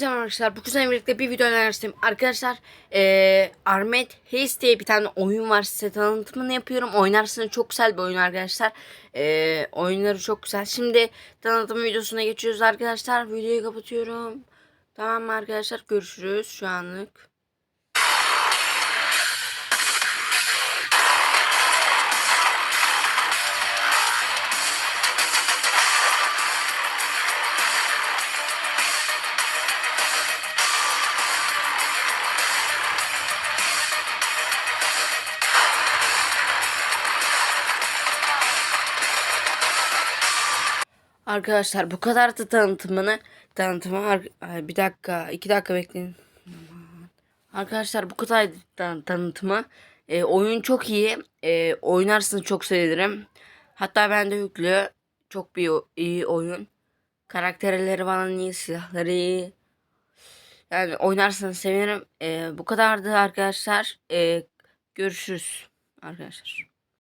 Merhaba arkadaşlar. Bu kuzenle birlikte bir video önermiştim. Arkadaşlar eee Armet Haze diye bir tane oyun var. Size tanıtımını yapıyorum. Oynarsınız. Çok güzel bir oyun arkadaşlar. Eee oyunları çok güzel. Şimdi tanıtım videosuna geçiyoruz arkadaşlar. Videoyu kapatıyorum. Tamam mı arkadaşlar? Görüşürüz şu anlık. Arkadaşlar bu kadar da tanıtımını tanıtımı bir dakika iki dakika bekleyin. Arkadaşlar bu kadar tan- tanıtımı E, oyun çok iyi e, oynarsınız çok sevinirim. Hatta bende yüklü çok bir iyi oyun. Karakterleri falan iyi silahları iyi. Yani oynarsanız sevinirim. E, bu kadardı arkadaşlar. E, görüşürüz arkadaşlar.